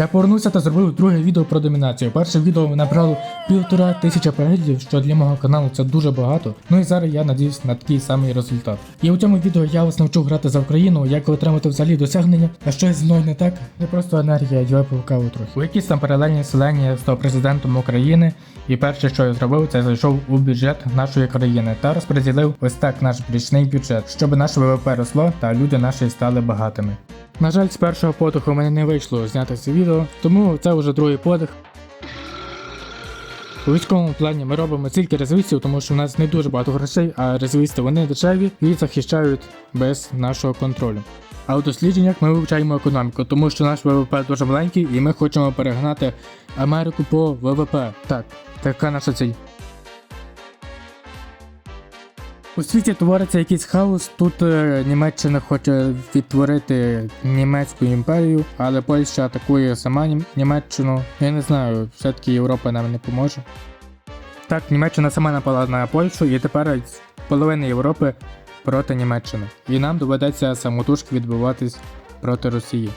Я повернувся та зробив друге відео про домінацію. Перше відео набрало півтора тисяча переглядів, що для мого каналу це дуже багато. Ну і зараз я надіюсь на такий самий результат. І у цьому відео я вас навчу грати за Україну, як отримати взагалі досягнення, а що зі мною не так, не просто енергія, я каву трохи. У якісь там паралельні селення став президентом України, і перше, що я зробив, це зайшов у бюджет нашої країни та розподілив ось так наш річний бюджет, щоб наше ВВП росло та люди наші стали багатими. На жаль, з першого подиху мене не вийшло зняти це відео, тому це вже другий подих. У військовому плані ми робимо тільки резвістів, тому що в нас не дуже багато грошей, а резвісти вони дешеві і захищають без нашого контролю. А у дослідженнях ми вивчаємо економіку, тому що наш ВВП дуже маленький і ми хочемо перегнати Америку по ВВП. Так, така наша ціль. У світі твориться якийсь хаос. Тут е, Німеччина хоче відтворити німецьку імперію, але Польща атакує сама Нім- Німеччину. Я не знаю, все-таки Європа нам не поможе. Так, Німеччина сама напала на Польщу, і тепер половина Європи проти Німеччини. І нам доведеться самотужки відбиватись проти Росії.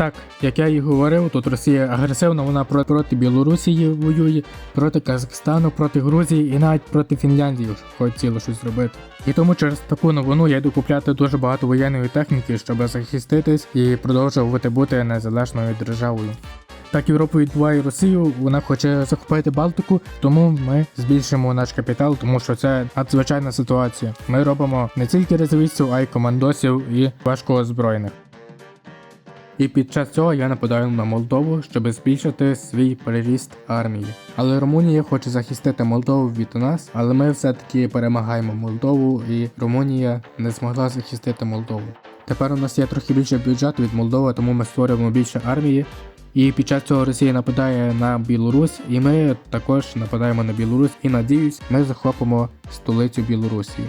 Так, як я і говорив, тут Росія агресивна, вона про- проти Білорусі воює, проти Казахстану, проти Грузії і навіть проти Фінляндії хотіла щось зробити. І тому через таку новину я йду купляти дуже багато воєнної техніки, щоб захиститись і продовжувати бути незалежною державою. Так Європа відбуває Росію, вона хоче захопити Балтику, тому ми збільшимо наш капітал, тому що це надзвичайна ситуація. Ми робимо не тільки резервістів, а й командосів і важкоозброєних. І під час цього я нападаю на Молдову, щоб збільшити свій переріст армії. Але Румунія хоче захистити Молдову від нас, але ми все-таки перемагаємо Молдову, і Румунія не змогла захистити Молдову. Тепер у нас є трохи більше бюджету від Молдови, тому ми створюємо більше армії. І під час цього Росія нападає на Білорусь, і ми також нападаємо на Білорусь. І надіюсь, ми захопимо столицю Білорусі.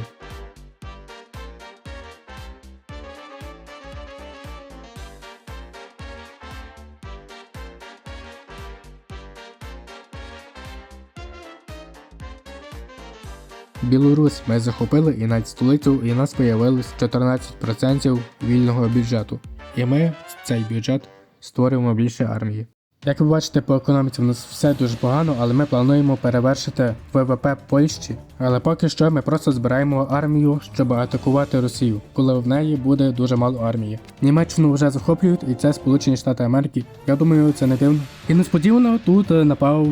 Білорусь ми захопили і навіть столицю, і нас появилось 14% вільного бюджету. І ми цей бюджет створюємо більше армії. Як ви бачите, по економіці в нас все дуже погано, але ми плануємо перевершити ВВП Польщі. Але поки що ми просто збираємо армію, щоб атакувати Росію, коли в неї буде дуже мало армії. Німеччину вже захоплюють, і це Сполучені Штати Америки. Я думаю, це не дивно. І несподівано тут е, напав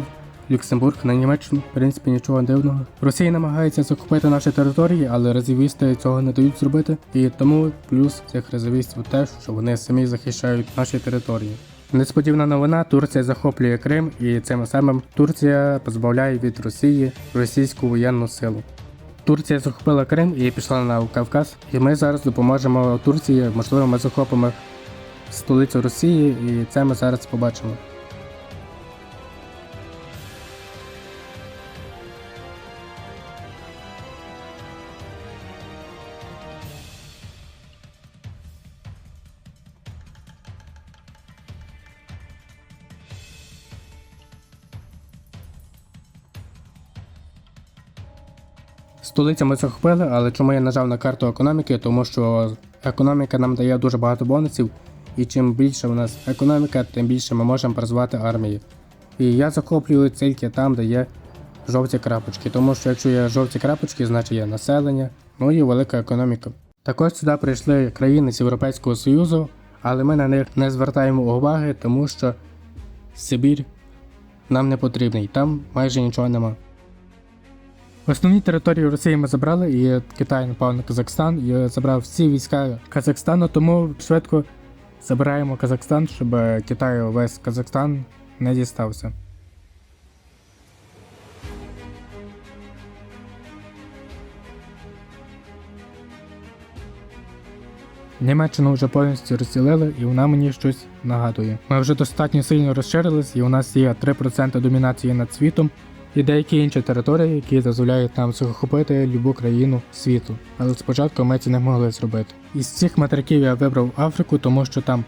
Люксембург на Німеччину, в принципі, нічого дивного. Росія намагається захопити наші території, але резервісти цього не дають зробити. І тому плюс цих резервістів те, що вони самі захищають наші території. Несподівана новина, Турція захоплює Крим, і цим самим Турція позбавляє від Росії російську воєнну силу. Турція захопила Крим і пішла на Кавказ, і ми зараз допоможемо Турції. Можливо, ми захопимо столицю Росії, і це ми зараз побачимо. Столицю ми захопили, але чому я нажав на карту економіки? Тому що економіка нам дає дуже багато бонусів, і чим більше у нас економіка, тим більше ми можемо призвати армії. І я захоплюю тільки там, де є жовті крапочки, тому що якщо є жовті крапочки, значить є населення, ну і велика економіка. Також сюди прийшли країни з Європейського Союзу, але ми на них не звертаємо уваги, тому що Сибір нам не потрібний, там майже нічого нема. Основні території Росії ми забрали, і Китай напав на Казахстан і забрав всі війська Казахстану, тому швидко забираємо Казахстан, щоб Китаю весь Казахстан не дістався. Німеччину вже повністю розділили, і вона мені щось нагадує. Ми вже достатньо сильно розширились, і у нас є 3% домінації над світом, і деякі інші території, які дозволяють нам захопити любу країну світу. Але спочатку ми це не могли зробити. Із цих материків я вибрав Африку, тому що там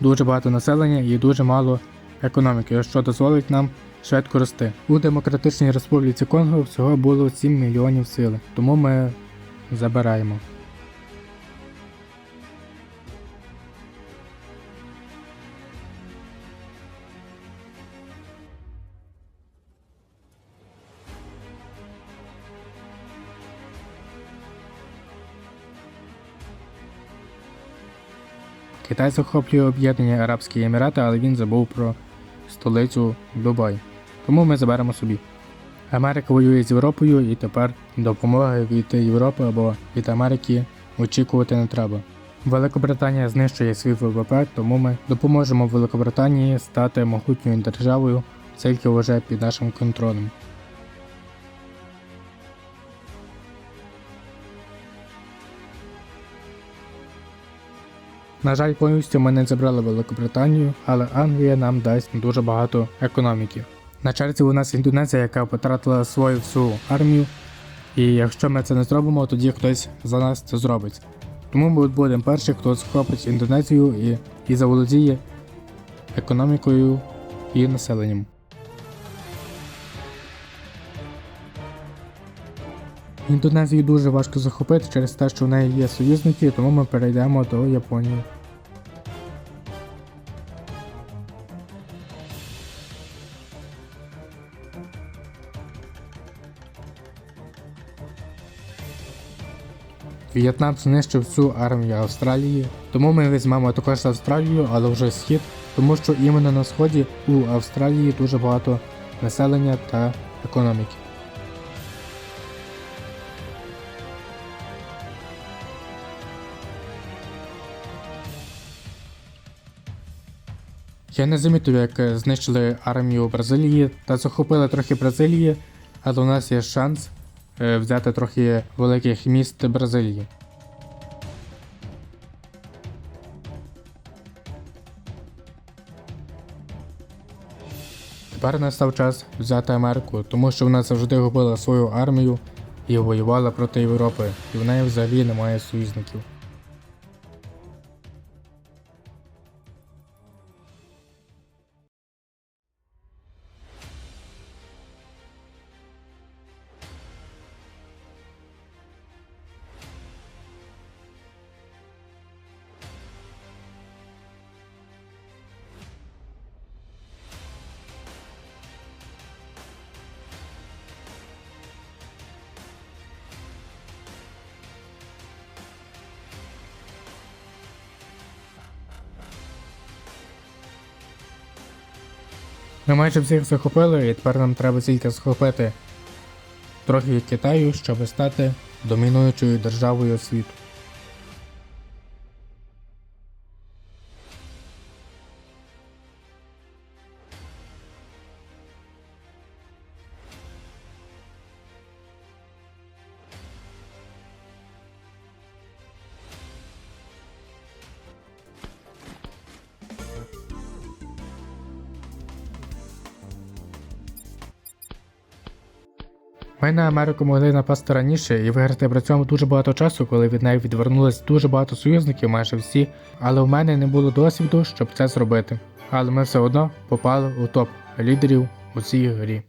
дуже багато населення і дуже мало економіки, що дозволить нам швидко рости. У Демократичній Республіці Конго всього було 7 мільйонів сили, тому ми забираємо. Китай захоплює об'єднані Арабські Емірати, але він забув про столицю Дубай. Тому ми заберемо собі. Америка воює з Європою і тепер допомоги від Європи або від Америки очікувати не треба. Великобританія знищує свій ВВП, тому ми допоможемо Великобританії стати могутньою державою тільки вже під нашим контролем. На жаль, повністю ми не забрали Великобританію, але Англія нам дасть дуже багато економіки. На черзі у нас Індонезія, яка потратила свою всю армію, і якщо ми це не зробимо, тоді хтось за нас це зробить. Тому ми будемо перші, хто схопить Індонезію і, і заволодіє економікою і населенням. Індонезію дуже важко захопити через те, що в неї є союзники, тому ми перейдемо до Японії. В'єтнам знищив всю армію Австралії, тому ми візьмемо також Австралію, але вже схід, тому що іменно на сході у Австралії дуже багато населення та економіки. Я не замітив, як е, знищили армію Бразилії та захопили трохи Бразилії, але у нас є шанс е, взяти трохи великих міст Бразилії. Тепер настав час взяти Америку, тому що вона завжди губила свою армію і воювала проти Європи, і в неї взагалі немає союзників. Ми майже всіх захопили, і тепер нам треба тільки захопити трохи Китаю, щоб стати домінуючою державою світу. Ми на Америку могли напасти раніше і виграти при цьому дуже багато часу, коли від неї відвернулись дуже багато союзників, майже всі, але в мене не було досвіду, щоб це зробити. Але ми все одно попали у топ лідерів у цій грі.